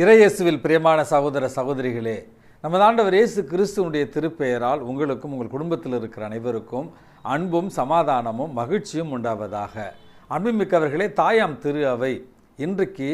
இறையேசுவில் பிரியமான சகோதர சகோதரிகளே நமது ஆண்டவர் இயேசு கிறிஸ்துவனுடைய திருப்பெயரால் உங்களுக்கும் உங்கள் குடும்பத்தில் இருக்கிற அனைவருக்கும் அன்பும் சமாதானமும் மகிழ்ச்சியும் உண்டாவதாக. அன்புமிக்கவர்களே தாயாம் திரு அவை. இன்றைக்கு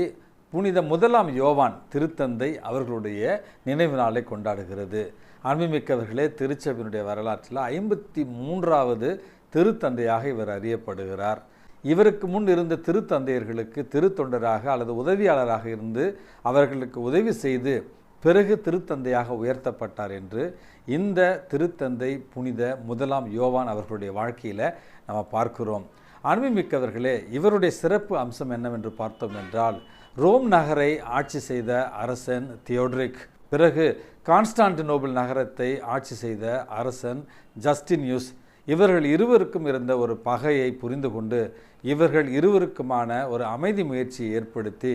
புனித முதலாம் யோவான் திருத்தந்தை அவர்களுடைய நினைவு நாளை கொண்டாடுகிறது. அன்புமிக்கவர்களே திருச்சபையினுடைய வரலாற்றில் ஐம்பத்தி மூன்றாவது திருத்தந்தையாக இவர் அறியப்படுகிறார். இவருக்கு முன் இருந்த திருத்தந்தையர்களுக்கு திருத்தொண்டராக அல்லது உதவியாளராக இருந்து அவர்களுக்கு உதவி செய்து பிறகு திருத்தந்தையாக உயர்த்தப்பட்டார் என்று இந்த திருத்தந்தை புனித முதலாம் யோவான் அவர்களுடைய வாழ்க்கையில் நம்ம பார்க்கிறோம். அன்புமிக்கவர்களே இவருடைய சிறப்பு அம்சம் என்னவென்று பார்த்தோம் என்றால் ரோம் நகரை ஆட்சி செய்த அரசன் தியோட்ரிக் பிறகு கான்ஸ்டான்டினோபிள் நகரத்தை ஆட்சி செய்த அரசன் ஜஸ்டின் யூஸ் இவர்கள் இருவருக்கும் இருந்த ஒரு பகையை புரிந்து கொண்டு இவர்கள் இருவருக்குமான ஒரு அமைதி முயற்சியை ஏற்படுத்தி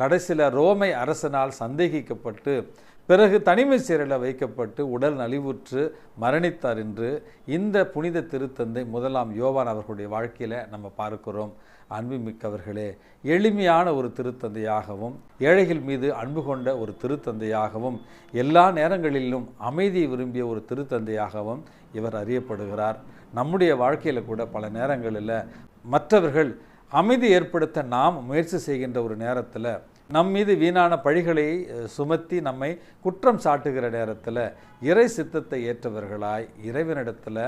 கடைசியில் ரோமை அரசனால் சந்தேகிக்கப்பட்டு பிறகு தனிமை சிறையில் வைக்கப்பட்டு உடல் நலிவுற்று மரணித்தார் என்று இந்த புனித திருத்தந்தை முதலாம் யோவான் அவர்களுடைய வாழ்க்கையில் நம்ம பார்க்கிறோம். அன்புமிக்கவர்களே எளிமையான ஒரு திருத்தந்தையாகவும் ஏழைகள் மீது அன்பு கொண்ட ஒரு திருத்தந்தையாகவும் எல்லா நேரங்களிலும் அமைதியை விரும்பிய ஒரு திருத்தந்தையாகவும் இவர் அறியப்படுகிறார். நம்முடைய வாழ்க்கையில் கூட பல நேரங்களில் மற்றவர்கள் அமைதி ஏற்படுத்த நாம் முயற்சி செய்கின்ற ஒரு நேரத்தில் நம் மீது வீணான பழிகளை சுமத்தி நம்மை குற்றம் சாட்டுகிற நேரத்தில் இறை சித்தத்தை ஏற்றவர்களாய் இறைவனிடத்தில்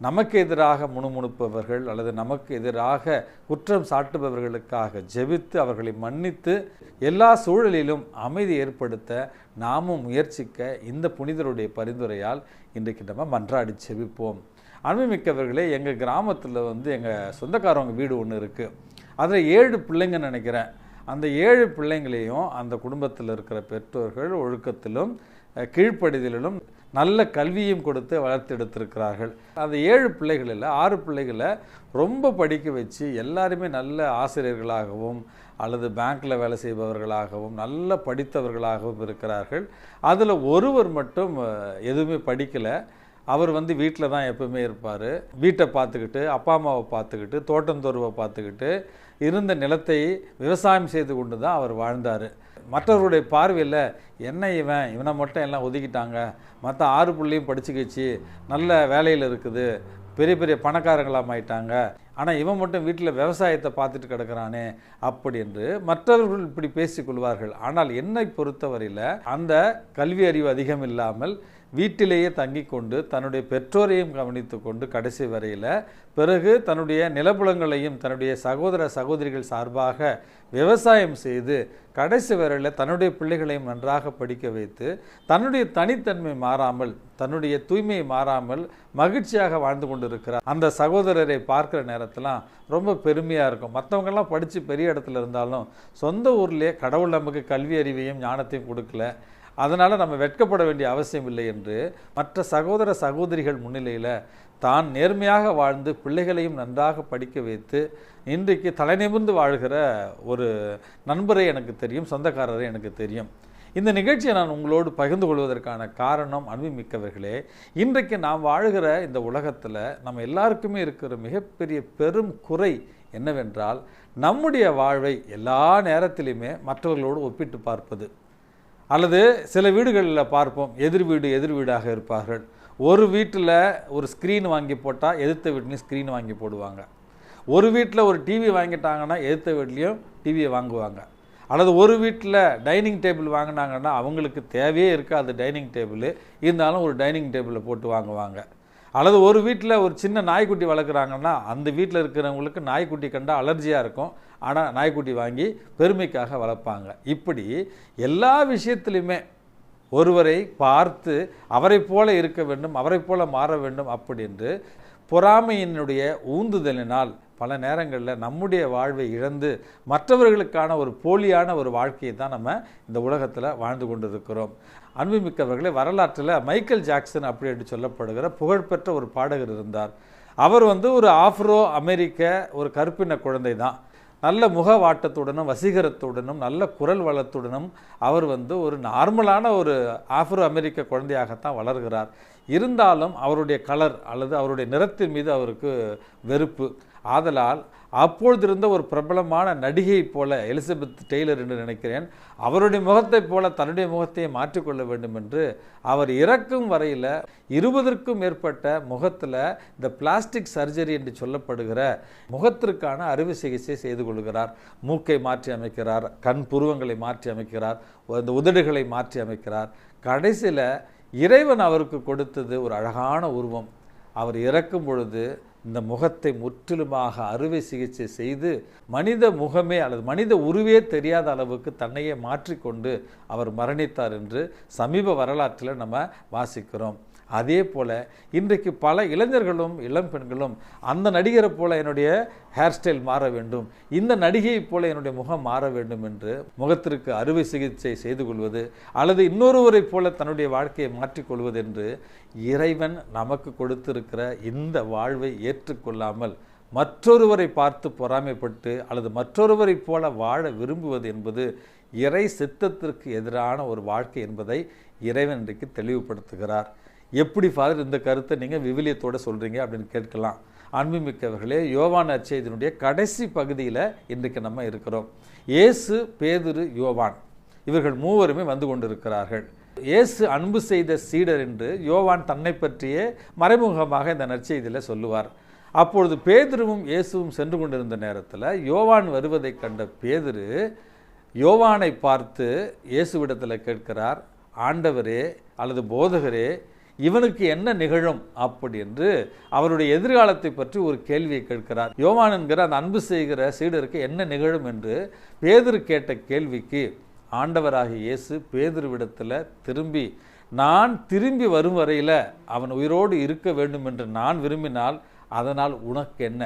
நமக்கு எதிராக முணுமுணுப்பவர்கள் அல்லது நமக்கு எதிராக குற்றம் சாட்டுபவர்களுக்காக ஜெபித்து அவர்களை மன்னித்து எல்லா சூழலிலும் அமைதி ஏற்படுத்த நாமும் முயற்சிக்க இந்த புனிதருடைய பரிந்துரையால் இன்றைக்கு நம்ம மன்றாடி செபிப்போம் அன்புமிக்கவர்களே எங்கள் கிராமத்தில் வந்து எங்கள் சொந்தக்காரவங்க வீடு ஒன்று இருக்குது அதில் ஏழு பிள்ளைங்க நினைக்கிறேன். அந்த ஏழு பிள்ளைங்களையும் அந்த குடும்பத்தில் இருக்கிற பெற்றோர்கள் ஒழுக்கத்திலும் கீழ்ப்படிதலிலும் நல்ல கல்வியும் கொடுத்து வளர்த்தெடுத்திருக்கிறார்கள் அந்த ஏழு பிள்ளைகளில் ஆறு பிள்ளைகளை ரொம்ப படிக்க வச்சு எல்லாருமே நல்ல ஆசிரியர்களாகவும் அல்லது பேங்க்கில் வேலை செய்பவர்களாகவும் நல்ல படித்தவர்களாகவும் இருக்கிறார்கள். அதில் ஒருவர் மட்டும் எதுவுமே படிக்கலை. அவர் வந்து வீட்டில் தான் எப்பவுமே இருப்பார். வீட்டை பார்த்துக்கிட்டு அப்பா அம்மாவை பார்த்துக்கிட்டு தோட்டந்தோர்வை பார்த்துக்கிட்டு இருந்த நிலத்தை விவசாயம் செய்து கொண்டு தான் அவர் வாழ்ந்தார். மற்றவர்களுடைய பார்வையில் என்ன இவன்? இவனை மட்டும் எல்லாம் ஒதுக்கிட்டாங்க. மற்ற ஆறு பிள்ளையும் படிச்சுக்கிச்சு நல்ல வேலையில் இருக்குது. பெரிய பெரிய பணக்காரங்களாக ஆயிட்டாங்க. ஆனால் இவன் மட்டும் வீட்டில் விவசாயத்தை பார்த்துட்டு கிடக்கிறானே அப்படி என்று மற்றவர்கள் இப்படி பேசிக்கொள்வார்கள் ஆனால் என்னை பொறுத்தவரையில் அந்த கல்வி அறிவு அதிகம் இல்லாமல் வீட்டிலேயே தங்கி கொண்டு தன்னுடைய பெற்றோரையும் கவனித்து கொண்டு கடைசி வரையில் பிறகு தன்னுடைய நிலப்புலங்களையும் தன்னுடைய சகோதர சகோதரிகள் சார்பாக விவசாயம் செய்து கடைசி வரையில் தன்னுடைய பிள்ளைகளையும் நன்றாக படிக்க வைத்து தன்னுடைய தனித்தன்மை மாறாமல் தன்னுடைய தூய்மை மாறாமல் மகிழ்ச்சியாக வாழ்ந்து கொண்டிருக்கிறார். அந்த சகோதரரை பார்க்குற நேரத்தெலாம் ரொம்ப பெருமையாக இருக்கும். மற்றவங்கெல்லாம் படித்து பெரிய இடத்துல இருந்தாலும் சொந்த ஊர்லேயே கடவுள் நமக்கு கல்வி அறிவையும் ஞானத்தையும் கொடுக்கல. அதனால் நம்ம வெட்கப்பட வேண்டிய அவசியம் இல்லை என்று மற்ற சகோதர சகோதரிகள் முன்னிலையில் தான் நேர்மையாக வாழ்ந்து பிள்ளைகளையும் நன்றாக படிக்க வைத்து இன்றைக்கு தலைநிமிர்ந்து வாழ்கிற ஒரு நண்பரை எனக்கு தெரியும் சொந்தக்காரரை எனக்கு தெரியும். இந்த நிகழ்ச்சியை நான் உங்களோடு பகிர்ந்து கொள்வதற்கான காரணம் அன்புமிக்கவர்களே இன்றைக்கு நாம் வாழ்கிற இந்த உலகத்தில் நம்ம எல்லாருக்குமே இருக்கிற மிகப்பெரிய பெரும் குறை என்னவென்றால் நம்முடைய வாழ்வை எல்லா நேரத்திலையுமே மற்றவர்களோடு ஒப்பிட்டு பார்ப்பது. அல்லது சில வீடுகளில் பார்ப்போம் எதிர் வீடு எதிர் வீடாக இருப்பார்கள். ஒரு வீட்டில் ஒரு ஸ்க்ரீன் வாங்கி போட்டால் எதிர்த்த வீட்லேயும் ஸ்க்ரீன் வாங்கி போடுவாங்க. ஒரு வீட்டில் ஒரு டிவி வாங்கிட்டாங்கன்னா எதிர்த்த வீட்லேயும் டிவியை வாங்குவாங்க. அல்லது ஒரு வீட்டில் டைனிங் டேபிள் வாங்கினாங்கன்னா அவங்களுக்கு தேவையே இருக்காது டைனிங் டேபிள் இருந்தாலும் ஒரு டைனிங் டேபிளில் போட்டு வாங்குவாங்க. அல்லது ஒரு வீட்டில் ஒரு சின்ன நாய்க்குட்டி வளர்க்குறாங்கன்னா அந்த வீட்டில் இருக்கிறவங்களுக்கு நாய்க்குட்டி கண்டால் அலர்ஜியாக இருக்கும். ஆனால் நாய்க்குட்டி வாங்கி பெருமைக்காக வளர்ப்பாங்க. இப்படி எல்லா விஷயத்துலையுமே ஒருவரை பார்த்து அவரை போல இருக்க வேண்டும் அவரை போல மாற வேண்டும் அப்படின்று பொறாமையினுடைய ஊந்துதலினால் பல நேரங்களில் நம்முடைய வாழ்வை இழந்து மற்றவர்களுக்கான ஒரு போலியான ஒரு வாழ்க்கையை தான் நம்ம இந்த உலகத்தில் வாழ்ந்து கொண்டிருக்கிறோம். அன்புமிக்கவர்களே வரலாற்றில் மைக்கேல் ஜாக்சன் அப்படி என்று சொல்லப்படுகிற புகழ்பெற்ற ஒரு பாடகர் இருந்தார். அவர் வந்து ஒரு ஆஃப்ரோ அமெரிக்க ஒரு கருப்பின குழந்தை தான். நல்ல முகவாட்டத்துடனும் வசீகரத்துடனும் நல்ல குரல் வளத்துடனும் அவர் வந்து ஒரு நார்மலான ஒரு ஆஃப்ரோ அமெரிக்க குழந்தையாகத்தான் வளர்கிறார். இருந்தாலும் அவருடைய கலர் அல்லது அவருடைய நிறத்தின் மீது அவருக்கு வெறுப்பு. ஆதலால் அப்பொழுது இருந்த ஒரு பிரபலமான நடிகை போல எலிசபெத் டெய்லர் என்று நினைக்கிறேன். அவருடைய முகத்தைப் போல தன்னுடைய முகத்தையே மாற்றிக்கொள்ள வேண்டும் என்று அவர் இறக்கும் வரையில் இருபதற்கும் மேற்பட்ட முகத்தில் இந்த பிளாஸ்டிக் சர்ஜரி என்று சொல்லப்படுகிற முகத்திற்கான அறுவை சிகிச்சை செய்து கொள்கிறார். மூக்கை மாற்றி அமைக்கிறார் கண் புருவங்களை மாற்றி அமைக்கிறார் இந்த உதடுகளை மாற்றி அமைக்கிறார். கடைசியில் இறைவன் அவருக்கு கொடுத்தது ஒரு அழகான உருவம். அவர் இறக்கும் பொழுது இந்த முகத்தை முற்றிலுமாக அறுவை சிகிச்சை செய்து மனித முகமே அல்லது மனித உருவே தெரியாத அளவுக்கு தன்னையே மாற்றிக்கொண்டு அவர் மரணித்தார் என்று சமீப வரலாற்றில் நம்ம வாசிக்கிறோம். அதே போல் இன்றைக்கு பல இளைஞர்களும் இளம் பெண்களும் அந்த நடிகரை போல என்னுடைய ஹேர் ஸ்டைல் மாற வேண்டும். இந்த நடிகையைப் போல என்னுடைய முகம் மாற வேண்டும் என்று முகத்திற்கு அறுவை சிகிச்சை செய்து கொள்வது அல்லது இன்னொருவரைப் போல தன்னுடைய வாழ்க்கையை மாற்றிக்கொள்வது என்று இறைவன் நமக்கு கொடுத்திருக்கிற இந்த வாழ்வை ஏற்றுக்கொள்ளாமல் மற்றொருவரை பார்த்து பொறாமைப்பட்டு அல்லது மற்றொருவரைப் போல வாழ விரும்புவது என்பது இறை சித்தத்திற்கு எதிரான ஒரு வாழ்க்கை என்பதை இறைவன் இன்றைக்கு தெளிவுபடுத்துகிறார். எப்படி ஃபாதர் இந்த கருத்தை நீங்கள் விவிலியத்தோடு சொல்கிறீங்க அப்படின்னு கேட்கலாம். அன்புமிக்கவர்களே யோவான் அச்செய்தினுடைய கடைசி பகுதியில் இன்றைக்கு நம்ம இருக்கிறோம். இயேசு பேதுரு யோவான். இவர்கள் மூவருமே வந்து கொண்டிருக்கிறார்கள். இயேசு அன்பு செய்த சீடர் என்று யோவான் தன்னை பற்றியே மறைமுகமாக இந்த நற்செய்தியில் சொல்லுவார். அப்பொழுது பேதுருவும் இயேசுவும் சென்று கொண்டிருந்த நேரத்தில் யோவான் வருவதை கண்ட பேதுரு யோவானை பார்த்து இயேசுவிடத்தில் கேட்கிறார் ஆண்டவரே அல்லது போதகரே இவனுக்கு என்ன நிகழும் அப்படி என்று அவருடைய எதிர்காலத்தை பற்றி ஒரு கேள்வியை கேட்கிறார். யோவான் என்கிற அந்த அன்பு செய்கிற சீடருக்கு என்ன நிகழும் என்று பேதர் கேட்ட கேள்விக்கு ஆண்டவராகிய இயேசு பேதுருவிடத்தில் திரும்பி நான் திரும்பி வரும் வரையில் அவன் உயிரோடு இருக்க வேண்டும் என்று நான் விரும்பினால் அதனால் உனக்கு என்ன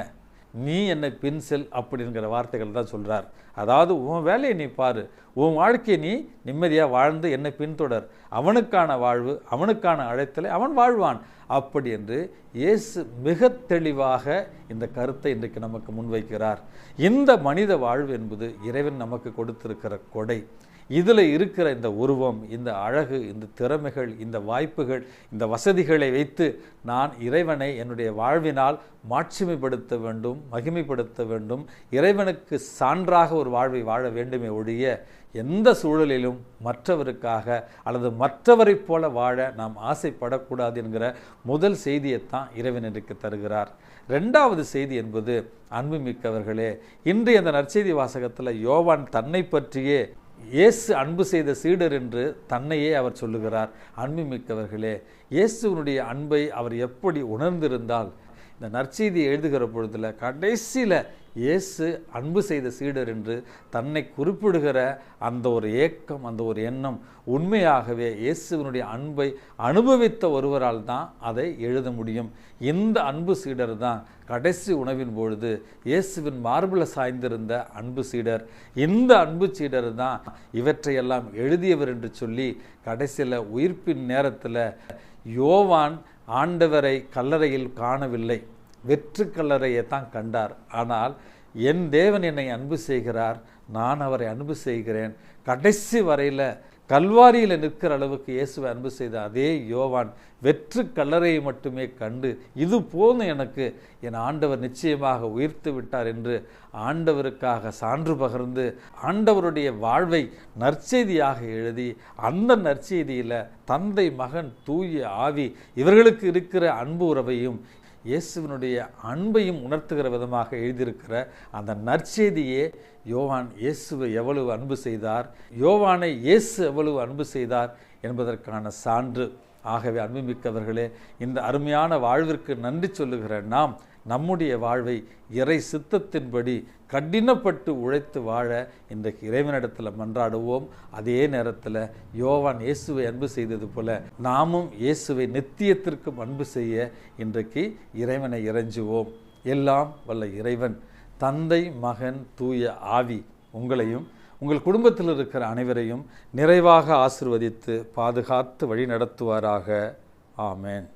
நீ என்னை பின் செல் அப்படிங்கிற வார்த்தைகள் தான் சொல்கிறார் அதாவது உன் வேலையை நீ பாரு. உன் வாழ்க்கையை நீ நிம்மதியாக வாழ்ந்து என்னை பின்தொடர். அவனுக்கான வாழ்வு அவனுக்கான அழைத்தலை அவன் வாழ்வான். அப்படி என்று இயேசு மிக தெளிவாக இந்த கருத்தை இன்றைக்கு நமக்கு முன்வைக்கிறார். இந்த மனித வாழ்வு என்பது இறைவன் நமக்கு கொடுத்திருக்கிற கொடை. இதில் இருக்கிற இந்த உருவம் இந்த அழகு இந்த திறமைகள் இந்த வாய்ப்புகள் இந்த வசதிகளை வைத்து நான் இறைவனை என்னுடைய வாழ்வினால் மாட்சிமைப்படுத்த வேண்டும் மகிமைப்படுத்த வேண்டும் இறைவனுக்கு சான்றாக ஒரு வாழ்வை வாழ வேண்டுமே ஒழிய எந்த சூழலிலும் மற்றவருக்காக அல்லது மற்றவரைப் போல வாழ நாம் ஆசைப்படக்கூடாது என்கிற முதல் செய்தியைத்தான் இறைவன் இன்றைக்கு தருகிறார். ரெண்டாவது செய்தி என்பது அன்புமிக்கவர்களே இன்றைய அந்த நற்செய்தி வாசகத்தில் யோவான் தன்னை பற்றியே இயேசு அன்பு செய்த சீடர் என்று தன்னையே அவர் சொல்லுகிறார். அன்பு மிக்கவர்களே இயேசுவனுடைய அன்பை அவர் எப்படி உணர்ந்திருந்தால் இந்த நற்செய்தி எழுதுகிற பொழுதில் கடைசியில் இயேசு அன்பு செய்த சீடர் என்று தன்னை குறிப்பிடுகிற அந்த ஒரு ஏக்கம் அந்த ஒரு எண்ணம் உண்மையாகவே இயேசுவனுடைய அன்பை அனுபவித்த ஒருவரால் தான் அதை எழுத முடியும். இந்த அன்பு சீடர் தான் கடைசி உணவின் பொழுது இயேசுவின் மார்பில் சாய்ந்திருந்த அன்பு சீடர். இந்த அன்பு சீடர் தான் இவற்றையெல்லாம் எழுதியவர் என்று சொல்லி கடைசியில் உயிர்ப்பின் நேரத்தில் யோவான் ஆண்டவரை கல்லறையில் காணவில்லை. வெற்று கல்லறையை தான் கண்டார். ஆனால் என் தேவன் என்னை அன்பு செய்கிறார் நான் அவரை அன்பு செய்கிறேன். கடைசி வரையில் கல்வாரியில் நிற்கிற அளவுக்கு இயேசுவை அன்பு செய்த அதே யோவான் வெற்று கல்லறையை மட்டுமே கண்டு இது போதும் எனக்கு. என் ஆண்டவர் நிச்சயமாக உயிர்த்து விட்டார் என்று ஆண்டவருக்காக சான்று பகிர்ந்து ஆண்டவருடைய வாழ்வை நற்செய்தியாக எழுதி அந்த நற்செய்தியில் தந்தை மகன் தூய ஆவி இவர்களுக்கு இருக்கிற அன்பு உறவையும் இயேசுவினுடைய அன்பையும் உணர்த்துகிற விதமாக எழுதியிருக்கிற அந்த நற்செய்தியே யோவான் இயேசுவை எவ்வளவு அன்பு செய்தார் யோவானை இயேசு எவ்வளவு அன்பு செய்தார் என்பதற்கான சான்று. ஆகவே அன்புமிக்கவர்களே இந்த அருமையான வாழ்விற்கு நன்றி சொல்லுகிற நாம் நம்முடைய வாழ்வை இறை சித்தத்தின்படி கடினப்பட்டு உழைத்து வாழ இன்றைக்கு இறைவனிடத்தில் மன்றாடுவோம். அதே நேரத்தில் யோவான் இயேசுவை அன்பு செய்தது போல நாமும் இயேசுவை நித்தியத்திற்கும் அன்பு செய்ய இன்றைக்கு இறைவனை இறைஞ்சுவோம். எல்லாம் வல்ல இறைவன் தந்தை மகன் தூய ஆவி உங்களையும் உங்கள் குடும்பத்தில் இருக்கிற அனைவரையும் நிறைவாக ஆசிர்வதித்து பாதுகாத்து வழி நடத்துவாராக ஆமேன்.